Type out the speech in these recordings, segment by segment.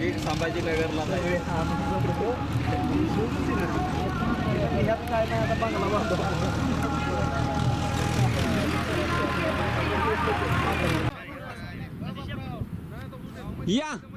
नाशिक संभाजीनगरला काय नाही आता बंगला बांधतो. या.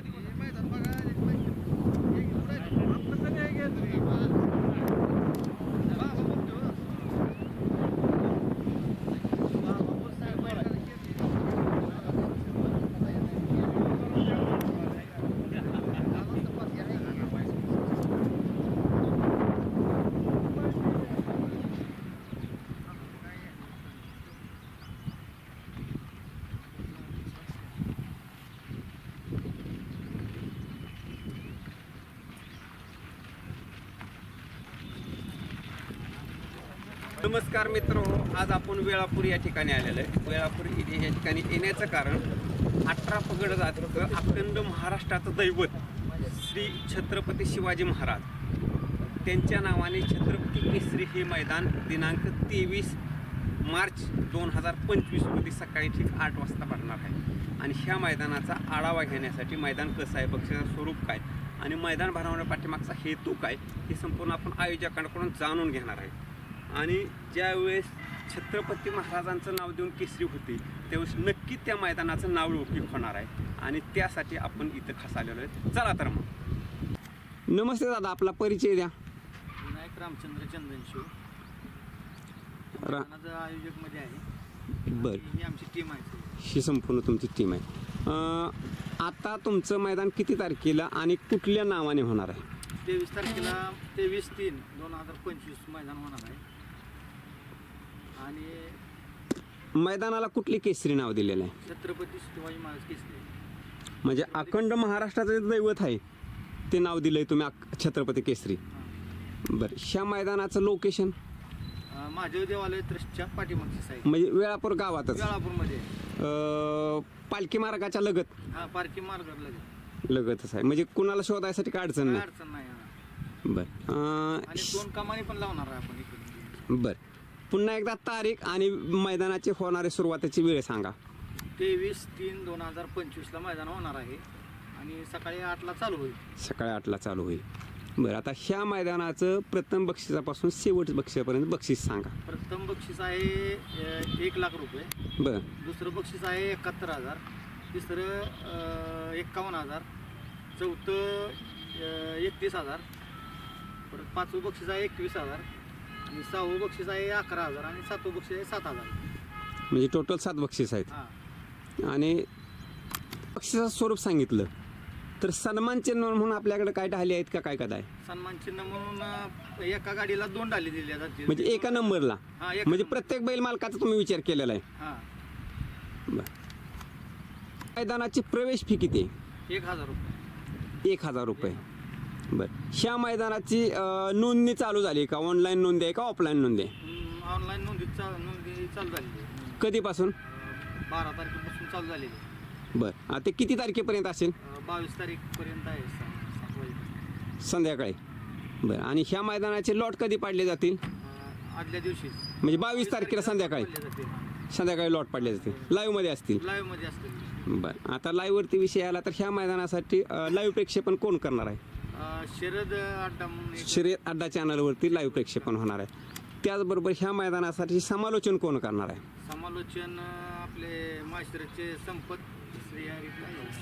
नमस्कार मित्र आज आपण वेळापूर या ठिकाणी आलेलो आहे. वेळापूर या ठिकाणी येण्याचं कारण अठरा पगड जात अखंड महाराष्ट्राचं दैवत श्री छत्रपती शिवाजी महाराज. त्यांच्या नावाने छत्रपती केसरी हे मैदान दिनांक तेवीस मार्च दोन हजार पंचवीसमध्ये सकाळी ठीक आठ वाजता भरणार आहे. आणि ह्या मैदानाचा आढावा घेण्यासाठी मैदान कसं आहे पक्षाचं स्वरूप काय आणि मैदान भरवण्या पाठीमागचा हेतू काय हे संपूर्ण आपण आयोजकांकडून जाणून घेणार आहे. आणि ज्यावेळेस छत्रपती महाराजांचं नाव देऊन केसरी होती त्यावेळेस नक्की त्या मैदानाचं नाव लौकिक होणार आहे. आणि त्यासाठी आपण इथं खास आलेलो आहे चला तर मग. नमस्ते दादा आपला परिचय द्या. विनायक रामचंद्र चंदनशिव. रा माझं आयोजकमध्ये आहे. बरं. ही आमची टीम आहे. ही संपूर्ण तुमची टीम आहे. अं, आता तुमचं मैदान किती तारखेला आणि कुठल्या नावाने होणार आहे? तेवीस तारखेला तेवीस तीन दोन हजार पंचवीस मैदान होणार आहे. आणि मैदानाला कुठली केसरी नाव दिलेलं आहे? छत्रपती शिवाजी महाराज केसरी. म्हणजे अखंड महाराष्ट्राचं जे दैवत आहे ते नाव दिलंय तुम्ही अक- छत्रपती केसरी. बरं ह्या मैदानाचं लोकेशन अं, महादेव देवालय ट्रस्टच्या पाठीमागची साईड म्हणजे वेळापूर गावातच? वेळापूरमध्ये. अं, पालखी मार्गाच्या लगत? हा पार्किंग मार्गावर लागेल लगतच आहे. म्हणजे कुणाला शोधायसाठी काय अडचण काय नाही? अडचण नाही हा. बरं आणि दोन कमानी पण लावणार आहे आपण इकडे बरं. पुन्हा एकदा तारीख आणि मैदानाची होणारी सुरुवातीची वेळ सांगा. तेवीस तीन दोन हजार पंचवीसला मैदान होणार आहे. आणि सकाळी आठला चालू होईल. सकाळी आठला चालू होईल. बरं आता ह्या मैदानाचं प्रथम बक्षिसापासून शेवट बक्षिसापर्यंत बक्षीस सांगा. प्रथम बक्षीस आहे एक लाख रुपये. बरं. दुसरं बक्षीस आहे एकाहत्तर हजार. तिसरं एक्कावन्न हजार. चौथं एकतीस हजार. परत पाचवं बक्षीस आहे एकवीस हजार. आणि सहावं बक्षीस आहे अकरा हजार आणि सातवं बक्षीस आहे सात हजार. म्हणजे टोटल सात बक्षीस आहेत. हां. आणि बक्षिसाचं स्वरूप सांगितलं. तर सन्मान चिन्ह म्हणून आपल्याकडे काय ढाली आहेत का काय कदा आहे? सन्मान चिन्ह म्हणून अ, एका गाडीला दोन डाली दिल्या जातील म्हणजे एका नंबरला? हां एका म्हणजे. प्रत्येक बैल मालकाचा तुम्ही विचार केलेला आहे. हां. बरं. मैदानाची प्रवेश फी किती आहे? एक हजार रुपये. एक हजार रुपये. बरं. ह्या मैदानाची अं, नोंदणी चालू झाली का? ऑनलाईन नोंदी आहे का ऑफलाईन नोंदी आहे? ऑनलाईन नोंदी चा नोंदी चालू झालेली आहे. कधीपासून? अ, बारा तारखेपासून चालू झालेली आहे. बरं. आता किती तारखेपर्यंत असेल? अ, बावीस तारीखपर्यंत आहे सा- सात वाजेपर्यंत संध्याकाळी. बरं. आणि ह्या मैदानाचे लॉट कधी पाडले जातील? अ, आदल्या दिवशीच. म्हणजे बावीस तारखेला संध्याकाळी. संध्याकाळी लॉट पाडले जातील. लाईव्हमध्ये असतील. लाईव्हमध्ये असते बरं. आता लाईव्हवरती विषय आला तर ह्या मैदानासाठी लाईव्ह प्रक्षेपण कोण करणार आहे? शरद अड्डा शर्यत अड्डा चॅनलवरती लाईव्ह प्रक्षेपण होणार आहे त्याचबरोबर ह्या मैदानासाठी समालोचन कोण करणार आहे? समालोचन आपले माश्रचे संपत श्री हरी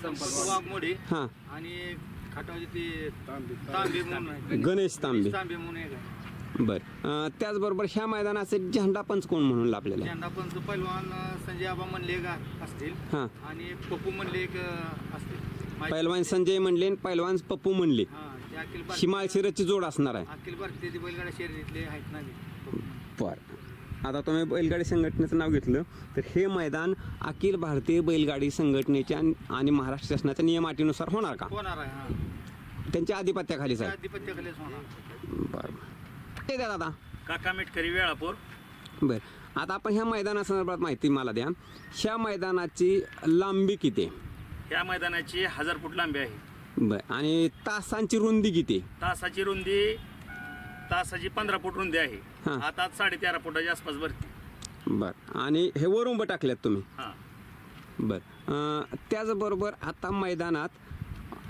संपत वाघमोडे हां. आणि खाटावचे ते तांबे. म्हणून आहे. गणेश तांबे. तांबे म्हणून एक आहे. बरं. अं, त्याचबरोबर ह्या मैदानाचे झेंडा पंच कोण म्हणून लाभलेला आहे? झेंडा पंच पैलवान अ, संजय आबा म्हणले एक असतील हां. आणि पप्पू म्हणले एक अ, असतील. पैलवान संजय म्हणले आणि पैलवान पप्पू म्हणले. हा ते अखिल भारतीय- शिमाळ शिरसची जोड असणार आहे. अखिल भारतीय ते बैलगाड्या शर्यतीतले आहेत ना ते. बरं. आता तुम्ही बैलगाडी संघटनेचं नाव घेतलं तर हे मैदान अखिल भारतीय बैलगाडी संघटनेच्या आणि महाराष्ट्र शासनाच्या नियम अटीनुसार होणार का? होणार आहे हा. त्यांच्या आधिपत्याखालीच आहे. आधिपत्याखालीच होणार. बरं. ते द्या दादा. काका मिटकरी वेळापूर. बरं. आता आपण ह्या मैदानासंदर्भात माहिती मला द्या. ह्या मैदानाची लांबी किती? आहे ह्या मैदानाची हजार फूट लांबी आहे. बरं आणि तासांची रुंदी किती? तासाची रुंदी तासाची पंधरा फूट रुंदी आहे. हा. आता साडे तेरा फुटाच्या आसपास भरती. बरं आणि हे वरुंब टाकल्यात तुम्ही? हां. बरं अं, त्याचबरोबर आता मैदानात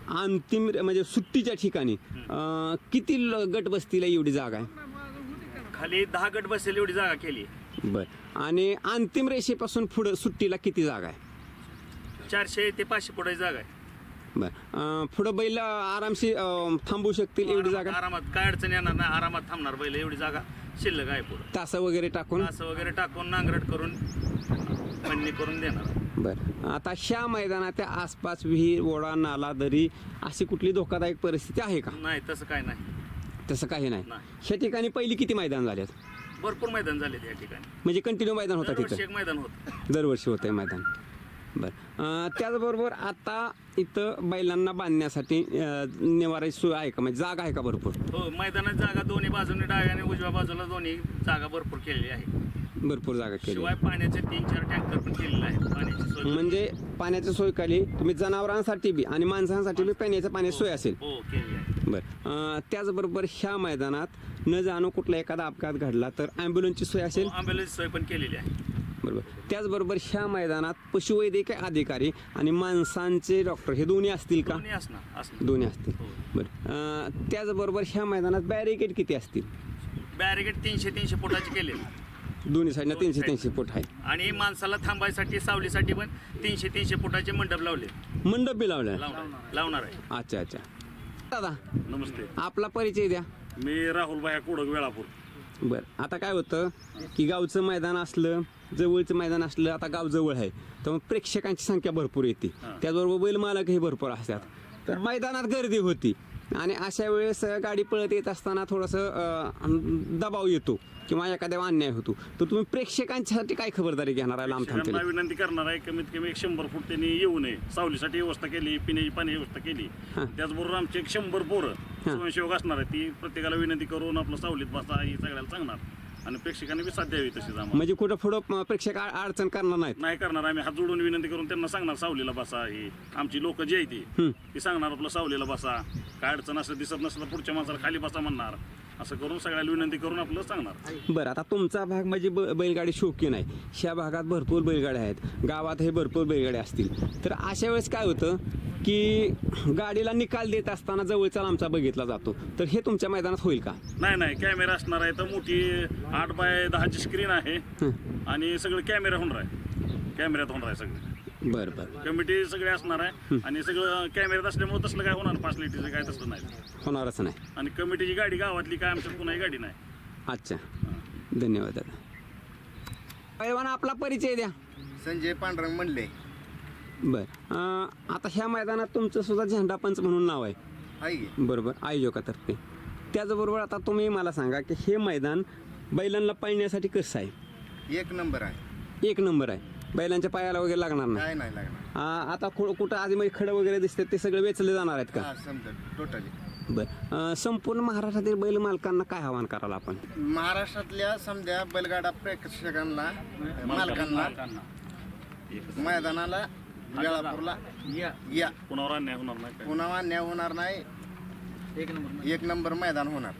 अंतिम म्हणजे सुट्टीच्या ठिकाणी अं, किती ल- गट बसतील एवढी जागा आहे? खाली दहा गट बसेल एवढी जागा केली. बर आणि अंतिम रेषेपासून पुढं सुट्टीला किती जागा आहे? चारशे ते पाचशे फुटाची जागा आहे. बर. अं, पुढं बैल आरामशी अं, थांबू शकतील एवढी जागा? आरामात काय अडचण येणार नाही. आरामात थांबणार बैल एवढी जागा. शिल्लक आहे पुढं. तास वगैरे टाकून? असं वगैरे टाकून नांगरट करून फन्नी करून देणार. बर. आता ह्या मैदानाच्या आसपास विहीर ओढा नाला दरी अशी कुठली धोकादायक परिस्थिती आहे का? नाही तसं काय नाही. तसं काही नाही. नाही. ह्या ठिकाणी पहिली किती मैदान झाल्यात भरपूर मैदान झाले या ठिकाणी. म्हणजे कंटिन्यू मैदान होतं दरवर्षी तिथं? एक मैदान होत. दरवर्षी होतं मैदान. बरं. त्याचबरोबर आता इथं बैलांना बांधण्यासाठी निवाराची सोय आहे का? म्हणजे जागा आहे का भरपूर? हो मैदानात जागा दोन्ही बाजूने डाव्या आणि उजव्या बाजूला दोन्ही जागा भरपूर केलेली आहे. भरपूर जागा केली शिवाय पाण्याचे तीन चार टँकर पण केलेले आहेत. पाण्याची सोय म्हणजे पाण्याची सोय केली तुम्ही जनावरांसाठी बी आणि माणसांसाठी बी पिण्याच्या पाण्याची सोय असेल. हो केली आहे. बरं. त्याचबरोबर ह्या मैदानात न जाणं कुठला एखादा अपघात घडला तर ॲम्ब्युलन्सची सोय असेल? ॲम्ब्युलन्स सोय पण केलेली आहे. बरोबर. त्याचबरोबर ह्या मैदानात पशुवैद्यकीय अधिकारी आणि माणसांचे डॉक्टर हे दोन्ही असतील का? दोन्ही असणार असणार. दोन्ही असतील. हो. बरं. अं, त्याचबरोबर ह्या मैदानात बॅरिकेड किती असतील? बॅरिगेट तीनशे तीनशे फुटाची केलेली. दोन्ही साईडनं दोन्ही तीनशे तीनशे फूट आहे. आणि माणसाला थांबायसाठी सावलीसाठी पण तीनशे तीनशे फुटाचे मंडप लावले. मंडप बी लावणार लावणार आहे. अच्छा अच्छा. दादा नमस्ते. आपला परिचय द्या. मी राहुल भाया कोडक वेळापूर. बरं. आता काय होतं की गावचं मैदान असलं जवळचं मैदान असलं आता गाव जवळ आहे. त्यामुळे प्रेक्षकांची संख्या भरपूर येते. त्याचबरोबर बैल मालकही भरपूर असतात. तर मैदानात गर्दी होती. आणि अशा वेळेस गाडी पळत येत असताना थोडंसं दबाव येतो किंवा एखाद्या अन्याय होतो. तर तुम्ही प्रेक्षकांसाठी काय खबरदारी घेणार आहे लांब त्यांना थांबते विनंती करणार आहे कमीत कमी एक शंभर फूट त्यांनी येऊ नये. सावलीसाठी व्यवस्था केली पिण्याची पाणी व्यवस्था केली. त्याचबरोबर आमचे एक शंभर पोरं स्वयंसेवक असणार आहे ती प्रत्येकाला विनंती करून आपलं सावलीत बसा ही सगळ्याला सांगणार. आणि प्रेक्षकांनी बी साथ द्यावी तशीच आम्हाला. म्हणजे कुठं पुढं अं, प्रेक्षक आ- अडचण करणार नाहीत? नाही करणार आम्ही. हात जोडून विनंती करून त्यांना सांगणार सावलीला बसा ही. आमची लोक जी आहे ती हं. ती सांगणार आपलं सावलीला बसा. काय अडचण असं दिसत नसलं तर पुढच्या माणसाला खाली बसा म्हणणार. असं करून सगळ्याला विनंती करून आपलं सांगणार. बरं आता तुमचा भाग म्हणजे ब- बैलगाडी शौकीन आहे. ह्या भागात भरपूर बैलगाड्या आहेत. गावात हे भरपूर बैलगाड्या असतील. तर अशा वेळेस काय होतं की गाडीला निकाल देत असताना जवळचा आमचा बघितला जातो. तर हे तुमच्या मैदानात होईल का? नाही नाही कॅमेरा असणार आहे. तर मोठी आठ बाय दहाची स्क्रीन आहे. आणि सगळं कॅमेरा होणार आहे. कॅमेऱ्यात होणार आहे सगळं. बरं बरं. कमिटी सगळे असणार आहे. आणि सगळं कॅमेऱ्यात असल्यामुळे तसलं काय होणार? फॅसिलिटीचं काय तसलं नाही. होणारच नाही. आणि कमिटीची गाडी गावातली काय? आमच्यात कुणाही गाडी नाही. अच्छा. धन्यवाद दादा. पैलवान आपला परिचय द्या. संजय पांडुरंग म्हणले बरं. अं, आता ह्या मैदानात तुमचं सुद्धा झेंडा पंच म्हणून नाव आहे. आहे की? बरोबर. आयोजकातर्फे. त्याचबरोबर आता तुम्ही मला सांगा की हे मैदान बैलांना पळण्यासाठी कसं आहे? एक नंबर आहे. एक नंबर आहे. बैलांच्या पायाला वगैरे लागणार नाही. काय नाही लागणार. आ, आता कु- कुठं आधी मध्ये खडं वगैरे दिसतात ते सगळे वेचले जाणार आहेत का? हा समजा टोटली बरं. अं, संपूर्ण महाराष्ट्रातील बैल मालकांना काय आव्हान कराल आपण? महाराष्ट्रातल्या समजा बैलगाडा प्रेक्षकांना मालकांना. मैदानाला वेळापूरला या. कुणावर अन्याय होणार नाही काय? पुन्हा अन्याय होणार नाही. एक नंबर मैदान होणार.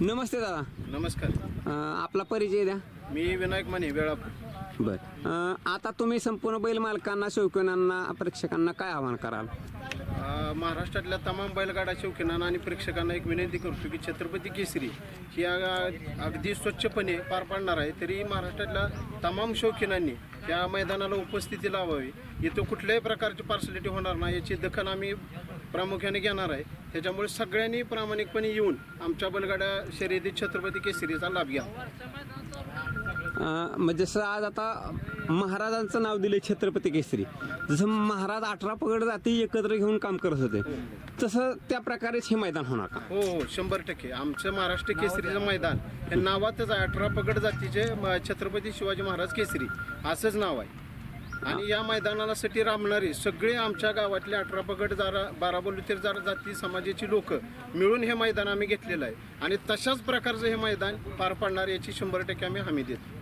नमस्ते दादा. नमस्कार. अं, आपला परिचय द्या. मी विनायक माने वेळापूर. बर. अं, आता तुम्ही संपूर्ण बैल मालकांना शौकीनांना प्रेक्षकांना काय आवाहन कराल? अ, महाराष्ट्रातल्या तमाम बैलगाडा शौकीनांना आणि प्रेक्षकांना एक विनंती करतो की छत्रपती केसरी ही अ- अगदी स्वच्छपणे पार पाडणार आहे तरी महाराष्ट्रातल्या तमाम शौकीनांनी या मैदानाला उपस्थिती लावावी. इथं कुठल्याही प्रकारची पार्सलिटी होणार नाही याची दखल आम्ही प्रामुख्याने घेणार आहे. त्याच्यामुळे सगळ्यांनी प्रामाणिकपणे येऊन आमच्या बैलगाड्या शर्यतीत छत्रपती केसरीचा लाभ घ्या म्हणजे जसं आज आता महाराजांचं नाव दिले छत्रपती केसरी. जसं महाराज अठरा पगड जाती एकत्र घेऊन काम करत होते तसं त्या प्रकारेच हे मैदान होणार का? हो हो शंभर टक्के. आमचं महाराष्ट्र केसरीचं मैदान हे नावातच आहे अठरा पगड जातीचे म- छत्रपती शिवाजी महाराज केसरी असंच नाव आहे. आणि या मैदानासाठी रामणारी सगळे आमच्या गावातले अठरा पगड जारा बारा बलुतेर जारा जाती समाजाची लोक मिळून हे मैदान आम्ही घेतलेलं आहे. आणि तशाच प्रकारचं हे मैदान पार पाडणार याची शंभर टक्के आम्ही हमी देतो.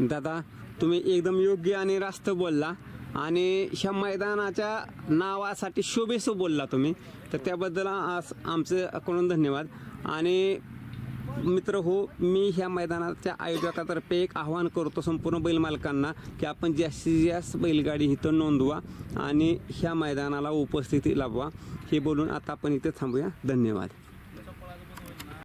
दादा तुम्ही एकदम योग्य आणि रास्त बोलला आणि ह्या मैदानाच्या नावासाठी शोभेस बोलला तुम्ही. तर त्याबद्दल आज आमचं कडून धन्यवाद. आणि मित्र हो मी ह्या मैदानाच्या आयोजकातर्फे एक आवाहन करतो संपूर्ण बैलमालकांना की आपण जास्तीत जास्त बैलगाडी इथं नोंदवा आणि ह्या मैदानाला उपस्थिती लाभवा. हे बोलून आता आपण इथे थांबूया. धन्यवाद.